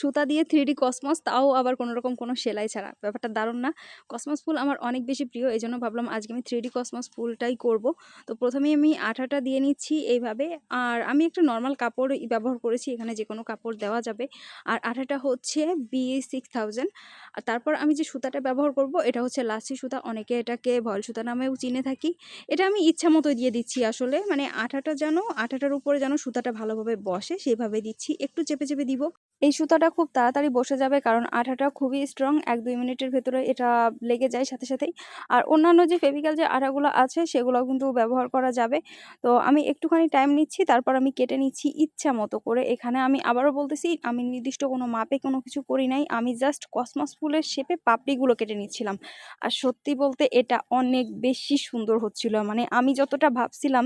সুতা দিয়ে three D cosmos তাও আবার কোনো রকম কোনো সেলাই ছাড়া। ব্যাপারটা দারুণ না। কসমস ফুল আমার অনেক বেশি প্রিয় এই জন্য ভাবলাম আজকে আমি থ্রি ডি কসমস ফুলটাই করব। তো প্রথমেই আমি আঠাটা দিয়ে নিচ্ছি এইভাবে। আর আমি একটা নর্মাল কাপড় ব্যবহার করেছি, এখানে যে কোনো কাপড় দেওয়া যাবে। আর আঠাটা হচ্ছে বি সিক্স থাউজেন্ড আর তারপর আমি যে সুতাটা ব্যবহার করব, এটা হচ্ছে লাসি সুতা। অনেকে এটাকে ভল সুতা নামেও চিনে থাকি। এটা আমি ইচ্ছা মতো দিয়ে দিচ্ছি আসলে। মানে আঠাটা যেন, আঠাটার উপরে যেন সুতাটা ভালোভাবে বসে, সেইভাবে দিচ্ছি। একটু চেপে চেপে দিব। এই সুতাটা খুব তাড়াতাড়ি বসে যাবে, কারণ আঠাটা খুবই স্ট্রং এক দুই মিনিটের ভেতরে এটা লেগে যায় সাথে সাথেই। আর অন্যান্য যে ফেভিক্যাল যে আঠাগুলো আছে সেগুলো কিন্তু ব্যবহার করা যাবে। তো আমি একটুখানি টাইম নিচ্ছি, তারপর আমি কেটে নিচ্ছি ইচ্ছা মতো করে। এখানে আমি আবারও বলতেছি, আমি নির্দিষ্ট কোনো মাপে কোনো কিছু করি নাই। আমি জাস্ট কসমস ফুলের শেপে পাপড়িগুলো কেটে নিচ্ছিলাম। আর সত্যি বলতে এটা অনেক বেশি সুন্দর হচ্ছিল। মানে আমি যতটা ভাবছিলাম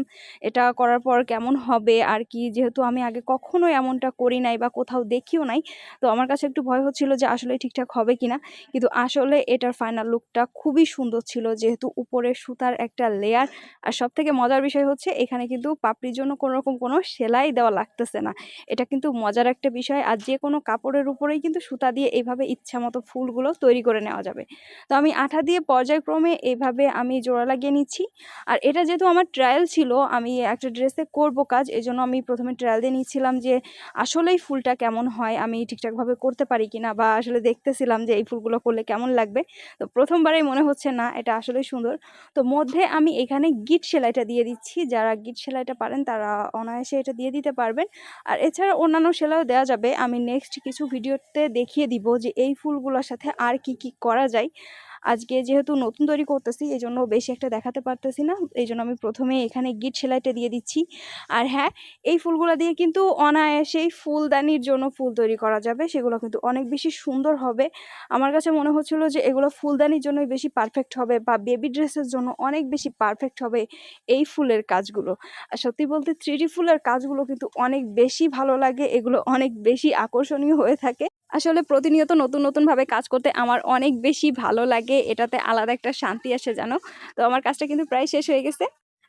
এটা করার পর কেমন হবে, আর কি, যেহেতু আমি আগে কখনো এমনটা করি নাই বা কোথাও দেখিও নাই। তো আমার কাছে একটু ভয় হচ্ছিল যে আসলে ঠিকঠাক হবে কিনা। কিন্তু আসলে এটার ফাইনাল লুকটা খুবই সুন্দর ছিল, যেহেতু উপরে সুতার একটা লেয়ার আর সব থেকে মজার বিষয় হচ্ছে, এখানে কিন্তু পাপড়ির জন্য কোনো রকম কোনো সেলাই দেওয়া লাগতেছে না। এটা কিন্তু মজার একটা বিষয়। আর যে কোনো কাপড়ের উপরেই কিন্তু সুতা দিয়ে এইভাবে ইচ্ছা মতো ফুলগুলো তৈরি করে নেওয়া যাবে। তো আমি আঠা দিয়ে পর্যায়ক্রমে এইভাবে আমি জোড়া লাগিয়ে নিচ্ছি। আর এটা যেহেতু আমার ট্রায়াল ছিল, আমি একটা ড্রেসে করব কাজ এই জন্য আমি প্রথমে ট্রায়াল দিয়ে নিচ্ছিলাম যে আসলেই ফুলটা কেমন হয়। আমি ঠিকঠাকভাবে করতে পারি কি না বা আসলে দেখতেছিলাম যে এই ফুলগুলো করলে কেমন লাগবে। তো প্রথমবারেই মনে হচ্ছে না, এটা আসলেই সুন্দর। তো মধ্যে আমি এখানে গিট সেলাইটা দিয়ে দিচ্ছি। যারা গিট সেলাইটা পারেন তারা অনায়াসে এটা দিয়ে দিতে পারবেন। আর এছাড়া অন্যান্য সেলাইও দেওয়া যাবে। আমি নেক্সট কিছু ভিডিওতে দেখিয়ে দিব যে এই ফুলগুলোর সাথে আর কি কি করা যায়। আজকে যেহেতু নতুন তৈরি করতেছি এই জন্য বেশি একটা দেখাতে পারতেছি না। এই জন্য আমি প্রথমে এখানে গিট সেলাইটা দিয়ে দিচ্ছি। আর হ্যাঁ এই ফুলগুলো দিয়ে কিন্তু অনায়াসেই ফুলদানির জন্য ফুল তৈরি করা যাবে। সেগুলো কিন্তু অনেক বেশি সুন্দর হবে। আমার কাছে মনে হচ্ছিল যে এগুলো ফুলদানির জন্যই বেশি পারফেক্ট হবে বা বেবি ড্রেসের জন্য অনেক বেশি পারফেক্ট হবে এই ফুলের কাজগুলো। আর সত্যি বলতে থ্রি ফুলের কাজগুলো কিন্তু অনেক বেশি ভালো লাগে। এগুলো অনেক বেশি আকর্ষণীয় হয়ে থাকে। আসলে প্রতিনিয়ত নতুন, নতুনভাবে কাজ করতে আমার অনেক বেশি ভালো লাগে। এটাতে আলাদা একটা শান্তি আসে জানো? তো আমার কাজটা কিন্তু প্রায় শেষ হয়ে গেছে।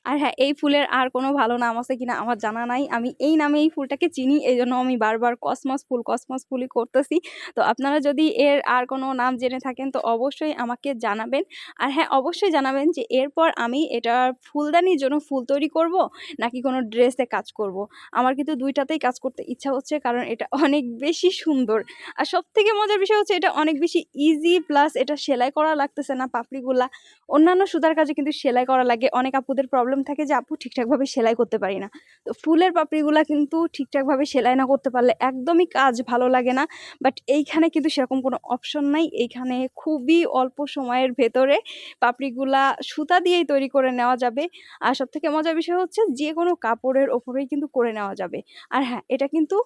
আর হ্যাঁ এই ফুলের আর কোনো ভালো নাম আছে কিনা আমার জানা নাই। আমি এই নামে এই ফুলটাকে চিনি এই জন্য আমি বারবার কসমস ফুল, কসমস ফুলই করতেছি। তো আপনারা যদি এর আর কোনো নাম জেনে থাকেন, তো অবশ্যই আমাকে জানাবেন। আর হ্যাঁ অবশ্যই জানাবেন যে এরপর আমি এটার ফুলদানির জন্য ফুল তৈরি করব, নাকি কোনো ড্রেসে কাজ করব। আমার কিন্তু দুইটাতেই কাজ করতে ইচ্ছা হচ্ছে, কারণ এটা অনেক বেশি সুন্দর। আর সব থেকে মজার বিষয় হচ্ছে, এটা অনেক বেশি ইজি প্লাস এটা সেলাই করা লাগতেছে না পাপড়িগুলা। অন্যান্য সুতার কাজে কিন্তু সেলাই করা লাগে। অনেক আপুদের প্রবলেম থাকে যে আপু ঠিকঠাকভাবে সেলাই করতে পারি না। তো ফুলের পাপড়িগুলা কিন্তু ঠিকঠাকভাবে সেলাই না করতে পারলে একদমই কাজ ভালো লাগে না। বাট এইখানে কিন্তু সেরকম কোনো অপশন নাই। এইখানে খুবই অল্প সময়ের ভেতরে পাপড়িগুলা সুতা দিয়েই তৈরি করে নেওয়া যাবে। আর সব থেকে মজার বিষয় হচ্ছে যে কোনো কাপড়ের ওপরেই কিন্তু করে নেওয়া যাবে। আর হ্যাঁ এটা কিন্তু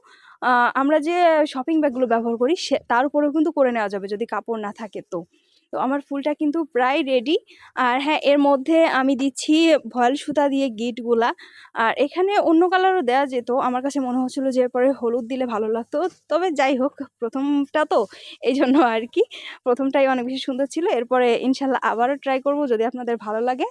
আমরা যে শপিং ব্যাগগুলো ব্যবহার করি সে, তার উপরেও কিন্তু করে নেওয়া যাবে যদি কাপড় না থাকে তো। তো আমার ফুলটা কিন্তু প্রায় রেডি আর হ্যাঁ এর মধ্যে আমি দিচ্ছি ভয়েল সুতা দিয়ে গিটগুলা আর এখানে অন্য কালারও দেওয়া যেত, আমার কাছে মনে হচ্ছিল যে এরপরে হলুদ দিলে ভালো লাগতো। তবে যাই হোক, প্রথমটা তো এই জন্য আর কি। প্রথমটাই অনেক বেশি সুন্দর ছিল, এরপরে ইনশাল্লাহ আবারও ট্রাই করব যদি আপনাদের ভালো লাগে।